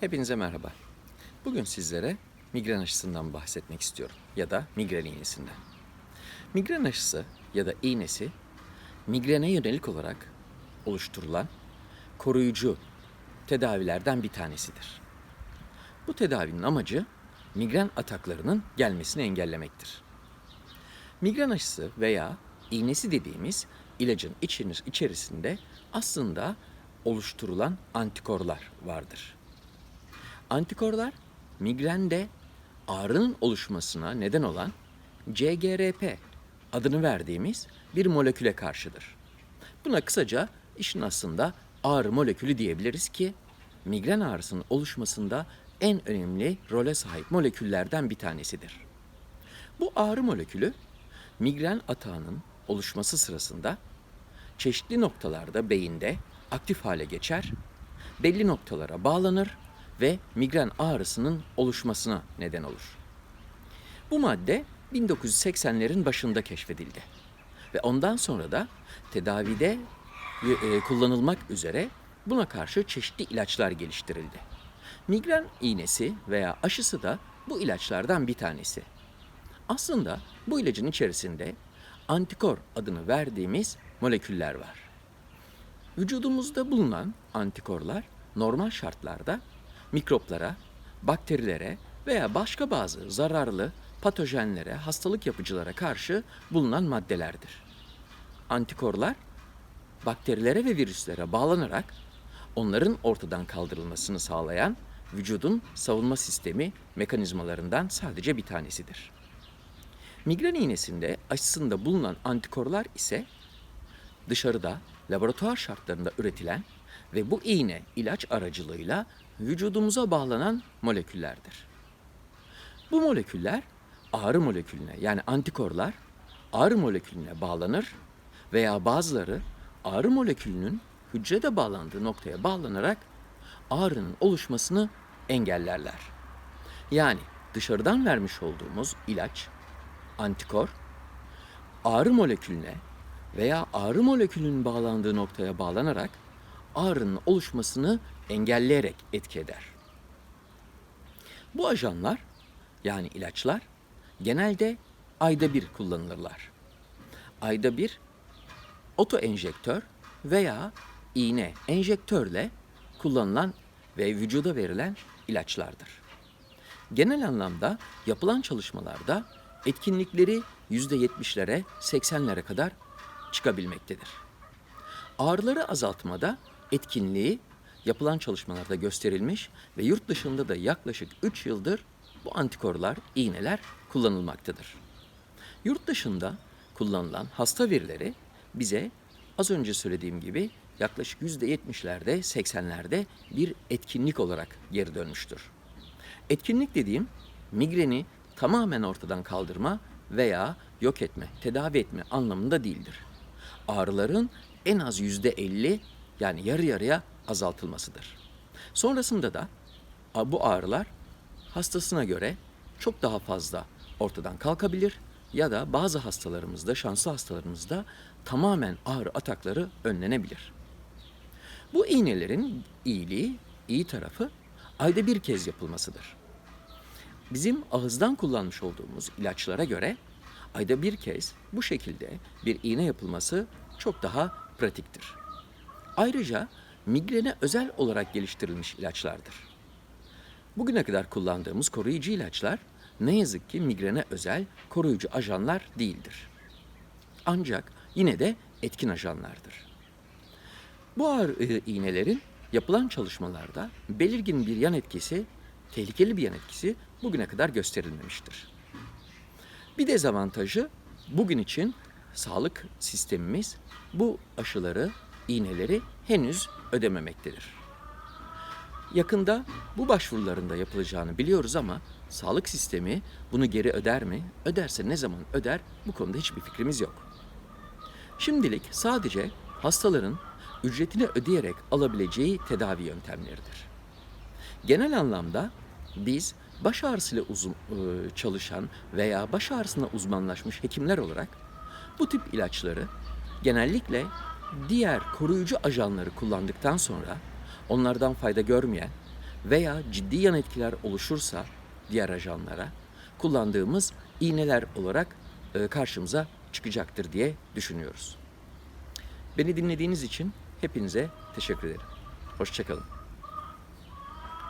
Hepinize merhaba. Bugün sizlere migren aşısından bahsetmek istiyorum ya da migren iğnesinden. Migren aşısı ya da iğnesi migrene yönelik olarak oluşturulan koruyucu tedavilerden bir tanesidir. Bu tedavinin amacı migren ataklarının gelmesini engellemektir. Migren aşısı veya iğnesi dediğimiz ilacın içerisinde aslında oluşturulan antikorlar vardır. Antikorlar migrende ağrının oluşmasına neden olan CGRP adını verdiğimiz bir moleküle karşıdır. Buna kısaca işin aslında ağrı molekülü diyebiliriz ki migren ağrısının oluşmasında en önemli role sahip moleküllerden bir tanesidir. Bu ağrı molekülü migren atağının oluşması sırasında çeşitli noktalarda beyinde aktif hale geçer, belli noktalara bağlanır ve migren ağrısının oluşmasına neden olur. Bu madde 1980'lerin başında keşfedildi ve ondan sonra da tedavide e, kullanılmak üzere buna karşı çeşitli ilaçlar geliştirildi. Migren iğnesi veya aşısı da bu ilaçlardan bir tanesi. Aslında bu ilacın içerisinde antikor adını verdiğimiz moleküller var. Vücudumuzda bulunan antikorlar normal şartlarda mikroplara, bakterilere veya başka bazı zararlı patojenlere, hastalık yapıcılara karşı bulunan maddelerdir. Antikorlar bakterilere ve virüslere bağlanarak onların ortadan kaldırılmasını sağlayan vücudun savunma sistemi mekanizmalarından sadece bir tanesidir. Migren iğnesinde aşısında bulunan antikorlar ise dışarıda laboratuvar şartlarında üretilen ve bu iğne ilaç aracılığıyla vücudumuza bağlanan moleküllerdir. Bu moleküller ağrı molekülüne yani antikorlar ağrı molekülüne bağlanır veya bazıları ağrı molekülünün hücrede bağlandığı noktaya bağlanarak ağrının oluşmasını engellerler. Yani dışarıdan vermiş olduğumuz ilaç, antikor, ağrı molekülüne veya ağrı molekülünün bağlandığı noktaya bağlanarak ağrının oluşmasını engelleyerek etki eder. Bu ajanlar yani ilaçlar genelde ayda bir kullanılırlar. Ayda bir oto enjektör veya iğne enjektörle kullanılan ve vücuda verilen ilaçlardır. Genel anlamda yapılan çalışmalarda etkinlikleri %70'lere 80'lere kadar çıkabilmektedir. Ağrıları azaltmada etkinliği yapılan çalışmalarda gösterilmiş ve yurt dışında da yaklaşık 3 yıldır bu antikorlar, iğneler kullanılmaktadır. Yurt dışında kullanılan hasta verileri bize az önce söylediğim gibi yaklaşık %70'lerde, 80'lerde bir etkinlik olarak geri dönmüştür. Etkinlik dediğim migreni tamamen ortadan kaldırma veya yok etme, tedavi etme anlamında değildir. Ağrıların en az yüzde 50 yani yarı yarıya azaltılmasıdır. Sonrasında da bu ağrılar hastasına göre çok daha fazla ortadan kalkabilir ya da bazı hastalarımızda, şanslı hastalarımızda tamamen ağrı atakları önlenebilir. Bu iğnelerin iyiliği, iyi tarafı ayda bir kez yapılmasıdır. Bizim ağızdan kullanmış olduğumuz ilaçlara göre ayda bir kez bu şekilde bir iğne yapılması çok daha pratiktir. Ayrıca migrene özel olarak geliştirilmiş ilaçlardır. Bugüne kadar kullandığımız koruyucu ilaçlar ne yazık ki migrene özel koruyucu ajanlar değildir. Ancak yine de etkin ajanlardır. Bu ağır e, iğnelerin yapılan çalışmalarda belirgin bir yan etkisi, tehlikeli bir yan etkisi bugüne kadar gösterilmemiştir. Bir dezavantajı bugün için sağlık sistemimiz bu aşıları, iğneleri henüz ödememektedir. Yakında bu başvurularında yapılacağını biliyoruz ama sağlık sistemi bunu geri öder mi? Öderse ne zaman öder? Bu konuda hiçbir fikrimiz yok. Şimdilik sadece hastaların ücretini ödeyerek alabileceği tedavi yöntemleridir. Genel anlamda biz baş ağrısıyla uzun, e, çalışan veya baş ağrısına uzmanlaşmış hekimler olarak bu tip ilaçları genellikle diğer koruyucu ajanları kullandıktan sonra onlardan fayda görmeyen veya ciddi yan etkiler oluşursa diğer ajanlara kullandığımız iğneler olarak e, karşımıza çıkacaktır diye düşünüyoruz. Beni dinlediğiniz için hepinize teşekkür ederim. Hoşçakalın.